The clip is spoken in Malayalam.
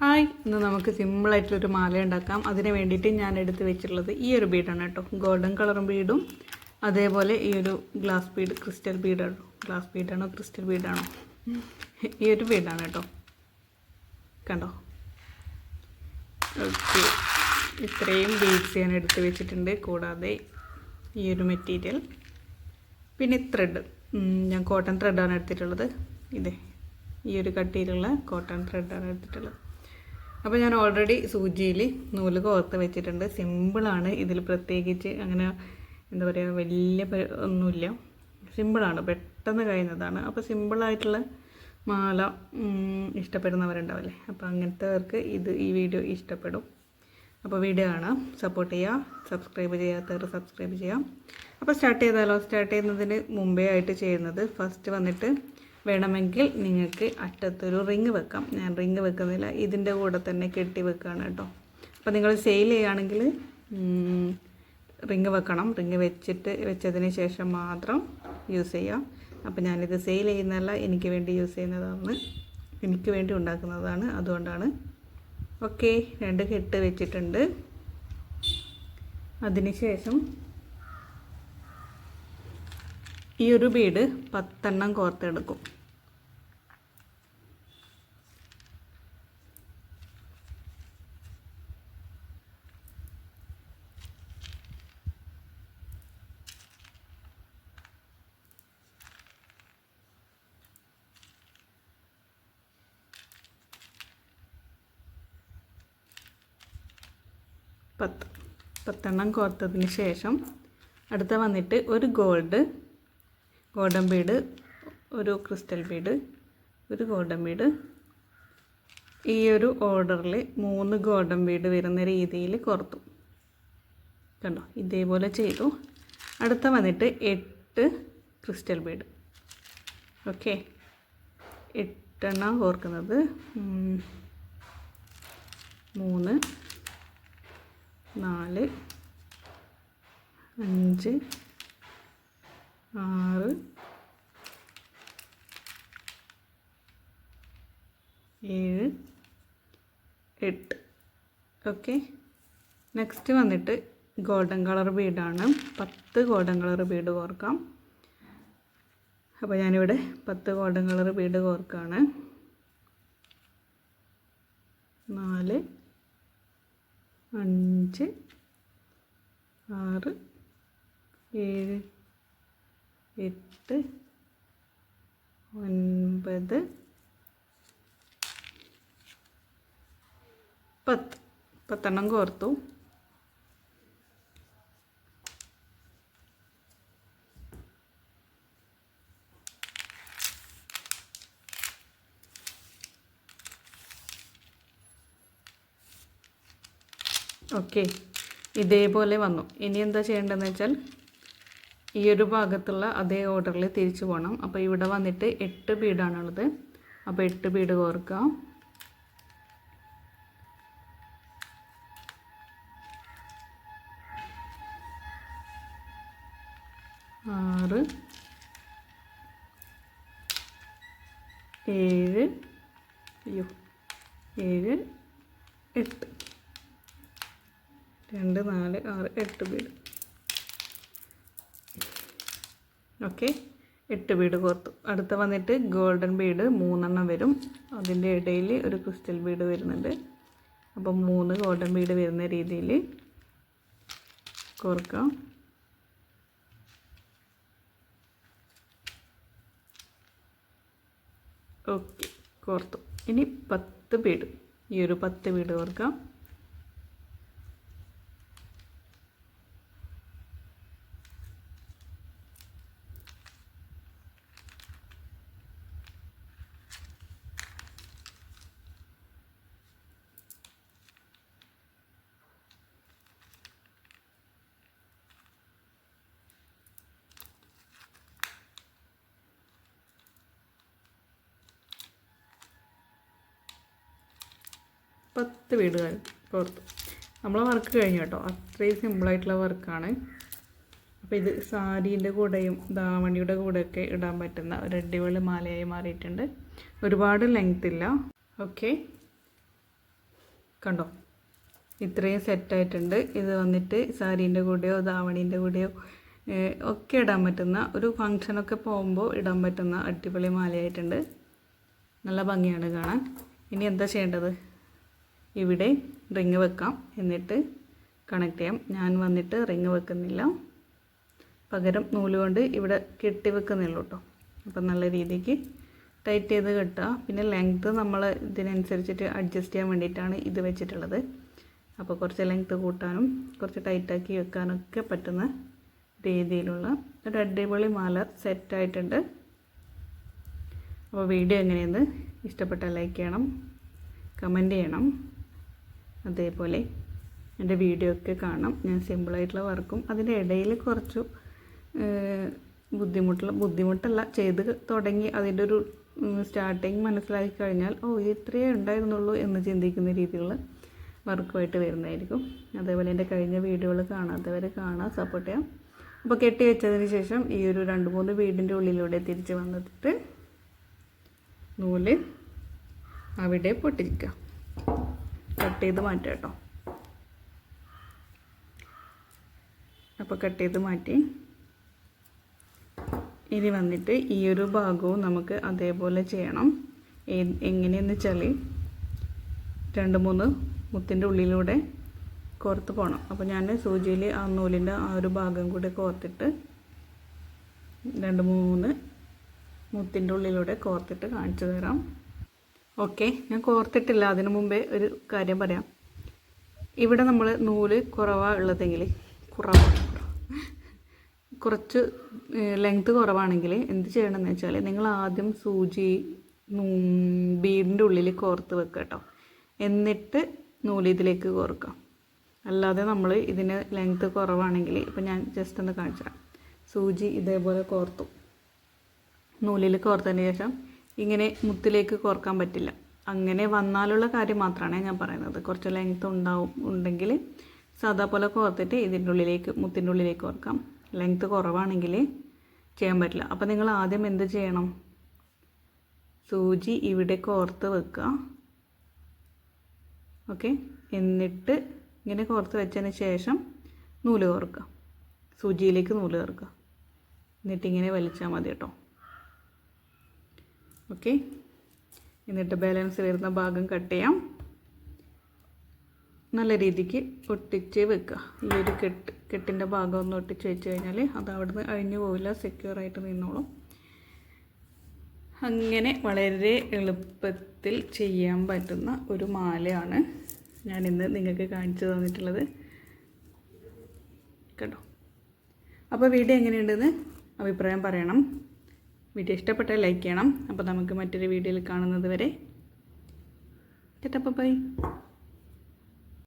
ഹായ് ഇന്ന് നമുക്ക് സിമ്പിളായിട്ടുള്ളൊരു മാല ഉണ്ടാക്കാം. അതിന് വേണ്ടിയിട്ട് ഞാൻ എടുത്ത് വെച്ചിട്ടുള്ളത് ഈ ഒരു ബീഡാണ് കേട്ടോ. ഗോൾഡൻ കളർ ബീഡും അതേപോലെ ഈ ഒരു ഗ്ലാസ് ബീഡ് ക്രിസ്റ്റൽ ബീഡാണ് ഗ്ലാസ് ബീഡാണോ ക്രിസ്റ്റൽ ബീഡാണോ ഈ ഒരു ബീഡാണ് കേട്ടോ. കണ്ടോ? ഓക്കെ ഇത്രയും ബീഡ്സ് ഞാൻ എടുത്ത് വെച്ചിട്ടുണ്ട്. കൂടാതെ ഈ ഒരു മെറ്റീരിയൽ പിന്നെ ത്രെഡ് ഞാൻ കോട്ടൺ ത്രെഡാണ് എടുത്തിട്ടുള്ളത്. ഇതേ ഈ ഒരു കട്ടിയിലുള്ള കോട്ടൺ ത്രെഡാണ് എടുത്തിട്ടുള്ളത്. അപ്പോൾ ഞാൻ ഓൾറെഡി സൂചിയിൽ നൂൽ കോർത്ത് വെച്ചിട്ടുണ്ട്. സിമ്പിളാണ് ഇതിൽ പ്രത്യേകിച്ച് അങ്ങനെ എന്താ പറയുക വലിയ ഒന്നുമില്ല. സിമ്പിളാണ് പെട്ടെന്ന് കഴിയുന്നതാണ്. അപ്പോൾ സിമ്പിളായിട്ടുള്ള മാല ഇഷ്ടപ്പെടുന്നവരുണ്ടാവില്ലേ? അപ്പോൾ അങ്ങനത്തെവർക്ക് ഇത് ഈ വീഡിയോ ഇഷ്ടപ്പെടും. അപ്പോൾ വീഡിയോ കാണാം. സപ്പോർട്ട് ചെയ്യുക സബ്സ്ക്രൈബ് ചെയ്യാത്തവർ സബ്സ്ക്രൈബ് ചെയ്യാം. അപ്പോൾ സ്റ്റാർട്ട് ചെയ്താലോ? സ്റ്റാർട്ട് ചെയ്യുന്നതിന് മുമ്പേ ആയിട്ട് ചെയ്യുന്നത് ഫസ്റ്റ് വന്നിട്ട് വേണമെങ്കിൽ നിങ്ങൾക്ക് അറ്റത്തൊരു റിങ് വെക്കാം. ഞാൻ റിങ് വെക്കുന്നില്ല. ഇതിന്റെ കൂടെ തന്നെ കെട്ടി വെക്കുകയാണ് കേട്ടോ. അപ്പോൾ നിങ്ങൾ സെയിൽ ചെയ്യുകയാണെങ്കിൽ റിങ് വെക്കണം. റിങ് വെച്ചിട്ട് വെച്ചതിന് ശേഷം മാത്രം യൂസ് ചെയ്യാം. അപ്പോൾ ഞാനിത് സെയിൽ ചെയ്യുന്നതല്ല എനിക്ക് വേണ്ടി യൂസ് ചെയ്യുന്നതാണ്. എനിക്ക് വേണ്ടി ഉണ്ടാക്കുന്നതാണ്. അതുകൊണ്ടാണ്. ഓക്കെ രണ്ട് കെട്ട് വെച്ചിട്ടുണ്ട്. അതിനുശേഷം ഈ ഒരു ബീഡ് പത്തെണ്ണം കോർത്തെടുക്കും. പത്ത് പത്തെണ്ണം കോർത്തതിന് ശേഷം അടുത്ത വന്നിട്ട് ഒരു ഗോൾഡ് ഗോൾഡൻ ബീഡ് ഒരു ക്രിസ്റ്റൽ ബീഡ് ഒരു ഗോൾഡൻ ബീഡ് ഈ ഒരു ഓർഡറിൽ മൂന്ന് ഗോൾഡൻ ബീഡ് വരുന്ന രീതിയിൽ കോർത്തു. കണ്ടോ? ഇതേപോലെ ചെയ്തു. അടുത്ത വന്നിട്ട് എട്ട് ക്രിസ്റ്റൽ ബീഡ് ഓക്കെ. എട്ടെണ്ണം കോർക്കുന്നത് മൂന്ന് നാല് അഞ്ച് ആറ് ഏഴ് എട്ട്. ഓക്കെ. നെക്സ്റ്റ് വന്നിട്ട് ഗോൾഡൻ കളർ ബീഡാണ്. പത്ത് ഗോൾഡൻ കളർ ബീഡ് കോർക്കാം. അപ്പോൾ ഞാനിവിടെ പത്ത് ഗോൾഡൻ കളർ ബീഡ് കോർക്കാണ്. നാല് അഞ്ച് ആറ് ഏഴ് എട്ട് ഒൻപത് പത്ത്. പത്തെണ്ണം കോർത്തു. ഓക്കെ. ഇതേപോലെ വന്നു. ഇനി എന്താ ചെയ്യേണ്ടതെന്ന് വെച്ചാൽ ഈ ഒരു ഭാഗത്തുള്ള അതേ ഓർഡറിൽ തിരിച്ചു പോകണം അപ്പോൾ ഇവിടെ വന്നിട്ട് എട്ട് ബീഡാണുള്ളത് അപ്പോൾ എട്ട് ബീഡ് കോർക്കുക ആറ്. ഏഴ്. അയ്യോ. ഏഴ്. എട്ട്. രണ്ട് നാല് ആറ് എട്ട് ബീഡ് ഓക്കെ. എട്ട് ബീഡ് കോർത്തു. അടുത്ത വന്നിട്ട് ഗോൾഡൻ ബീഡ് മൂന്നെണ്ണം വരും. അതിന്റെ ഇടയിൽ ഒരു ക്രിസ്റ്റൽ ബീഡ് വരുന്നുണ്ട്. അപ്പം മൂന്ന് ഗോൾഡൻ ബീഡ് വരുന്ന രീതിയിൽ കോർക്കാം. ഓക്കെ. കോർത്തു. ഇനി പത്ത് ബീഡ്. ഈ ഒരു പത്ത് ബീഡ് കോർക്കാം. പത്ത് വീടുകൾ കോർത്തു നമ്മളെ വർക്ക് കഴിഞ്ഞു കേട്ടോ. അത്രയും സിമ്പിളായിട്ടുള്ള വർക്കാണ് അപ്പോൾ ഇത് സാരീന്റെ കൂടെയും ദാവണിയുടെ കൂടെയൊക്കെ ഇടാൻ പറ്റുന്ന ഒരു അടിപൊളി മാലയായി മാറിയിട്ടുണ്ട്. ഒരുപാട് ലെങ്ത് ഇല്ല. ഓക്കെ കണ്ടോ? ഇത്രയും സെറ്റായിട്ടുണ്ട് ഇത് വന്നിട്ട് സാരീന്റെ കൂടെയോ ധാവണീന്റെ കൂടെയോ ഒക്കെ ഇടാൻ പറ്റുന്ന ഒരു ഫങ്ഷനൊക്കെ പോകുമ്പോൾ ഇടാൻ പറ്റുന്ന അടിപൊളി മാലയായിട്ടുണ്ട്. നല്ല ഭംഗിയാണ് കാണാൻ. ഇനി എന്താ ചെയ്യേണ്ടത്? ഇവിടെ റിങ് വെക്കാം. എന്നിട്ട് കണക്ട് ചെയ്യാം. ഞാൻ വന്നിട്ട് റിങ് വെക്കുന്നില്ല. പകരം നൂൽ കൊണ്ട് ഇവിടെ കെട്ടി വെക്കുന്നുള്ളൂ കേട്ടോ അപ്പം നല്ല രീതിക്ക് ടൈറ്റ് ചെയ്ത് കെട്ടുക. പിന്നെ ലെങ്ത്ത് നമ്മൾ ഇതിനനുസരിച്ചിട്ട് അഡ്ജസ്റ്റ് ചെയ്യാൻ വേണ്ടിയിട്ടാണ് ഇത് വെച്ചിട്ടുള്ളത്. അപ്പോൾ കുറച്ച് ലെങ്ത്ത് കൂട്ടാനും കുറച്ച് ടൈറ്റാക്കി വെക്കാനൊക്കെ പറ്റുന്ന രീതിയിലുള്ള ഒരു അടിപൊളി മാല സെറ്റായിട്ടുണ്ട് അപ്പോൾ വീഡിയോ എങ്ങനെയെന്ന് ഇഷ്ടപ്പെട്ട ലൈക്ക് ചെയ്യണം കമന്റ് ചെയ്യണം. അതേപോലെ എന്റെ വീഡിയോ ഒക്കെ കാണാം. ഞാൻ സിമ്പിളായിട്ടുള്ള വർക്കും അതിന്റെ ഇടയിൽ കുറച്ചു ബുദ്ധിമുട്ടുള്ള ബുദ്ധിമുട്ടല്ല ചെയ്ത് തുടങ്ങി അതിന്റെ ഒരു സ്റ്റാർട്ടിങ് മനസ്സിലാക്കി കഴിഞ്ഞാൽ ഓ ഇത് ഇത്രയേ ഉണ്ടായിരുന്നുള്ളൂ എന്ന് ചിന്തിക്കുന്ന രീതിയിലുള്ള വർക്കുമായിട്ട് വരുന്നതായിരിക്കും. അതേപോലെ എന്റെ കഴിഞ്ഞ വീഡിയോകൾ കാണാത്തവർ കാണാൻ സപ്പോർട്ട് ചെയ്യാം. അപ്പോൾ കെട്ടി വെച്ചതിന് ശേഷം ഈ ഒരു രണ്ട് മൂന്ന് വീടിന്റെ ഉള്ളിലൂടെ തിരിച്ച് വന്നിട്ട് നൂൽ അവിടെ പൊട്ടിക്കുക കട്ട് ചെയ്ത് മാറ്റാം കേട്ടോ. അപ്പോൾ കട്ട് ചെയ്ത് മാറ്റി. ഇനി വന്നിട്ട് ഈ ഒരു ഭാഗവും നമുക്ക് അതേപോലെ ചെയ്യണം. എങ്ങനെയെന്ന് വെച്ചാൽ രണ്ട് മൂന്ന് മുത്തിന്റെ ഉള്ളിലൂടെ കോർത്ത് പോകണം അപ്പോൾ ഞാൻ സൂചിയിൽ ആ നൂലിന്റെ ആ ഒരു ഭാഗം കൂടെ കോർത്തിട്ട് രണ്ട് മൂന്ന് മുത്തിന്റെ ഉള്ളിലൂടെ കോർത്തിട്ട് കാണിച്ചു തരാം. ഓക്കെ ഞാൻ കോർത്തിട്ടില്ല. അതിനു മുമ്പേ ഒരു കാര്യം പറയാം. ഇവിടെ നമ്മൾ നൂൽ കുറവാ ഉള്ളതെങ്കിൽ കുറവ കുറച്ച് ലെങ്ത് കുറവാണെങ്കിൽ എന്ത് ചെയ്യണമെന്ന് വെച്ചാൽ നിങ്ങൾ ആദ്യം സൂചി ബീഡിന്റെ ഉള്ളിൽ കോർത്ത് വെക്കുക കേട്ടോ. എന്നിട്ട് നൂൽ ഇതിലേക്ക് കോർക്കുക അല്ലാതെ നമ്മൾ ഇതിന് ലെങ്ത് കുറവാണെങ്കിൽ ഇപ്പം ഞാൻ ജസ്റ്റ് ഒന്ന് കാണിച്ചു സൂചി ഇതേപോലെ കോർത്തു. നൂലിൽ കോർത്തതിന് ശേഷം ഇങ്ങനെ മുത്തിലേക്ക് കോർക്കാൻ പറ്റില്ല. അങ്ങനെ വന്നാലുള്ള കാര്യം മാത്രമാണ് ഞാൻ പറയുന്നത്. കുറച്ച് ലെങ്ത്ത് ഉണ്ടാവും ഉണ്ടെങ്കിൽ സാധാ പോലെ കോർത്തിട്ട് ഇതിന്റെ ഉള്ളിലേക്ക് മുത്തിന്റെ ഉള്ളിലേക്ക് കോർക്കാം. ലെങ്ത്ത് കുറവാണെങ്കിൽ ചെയ്യാൻ പറ്റില്ല. അപ്പോൾ നിങ്ങൾ ആദ്യം എന്ത് ചെയ്യണം? സൂചി ഇവിടെ കോർത്ത് വെക്കുക ഓക്കെ? എന്നിട്ട് ഇങ്ങനെ കോർത്ത് വെച്ചതിന് ശേഷം നൂൽ കോർക്കുക സൂചിയിലേക്ക് നൂൽ ചേർക്കുക എന്നിട്ടിങ്ങനെ വലിച്ചാൽ മതി കേട്ടോ. ഓക്കെ. എന്നിട്ട് ബാലൻസ് വരുന്ന ഭാഗം കട്ട് ചെയ്യാം. നല്ല രീതിക്ക് ഒട്ടിച്ച് വെക്കുക. ഈ ഒരു കെട്ട് കെട്ടിന്റെ ഭാഗം ഒന്ന് ഒട്ടിച്ച് വെച്ച് കഴിഞ്ഞാൽ അത് അവിടുന്ന് അഴിഞ്ഞു പോവില്ല സെക്യൂർ ആയിട്ട് നിന്നോളും. അങ്ങനെ വളരെ എളുപ്പത്തിൽ ചെയ്യാൻ പറ്റുന്ന ഒരു മാലയാണ് ഞാനിന്ന് നിങ്ങൾക്ക് കാണിച്ചു തന്നിട്ടുള്ളത്. കേട്ടോ അപ്പോൾ വീഡിയോ എങ്ങനെയുണ്ടെന്ന് അഭിപ്രായം പറയണം. വീഡിയോ ഇഷ്ടപ്പെട്ടാൽ ലൈക്ക് ചെയ്യണം. അപ്പോൾ നമുക്ക് മറ്റൊരു വീഡിയോയിൽ കാണുന്നത് വരെ. ചേട്ടപ്പ ബൈ.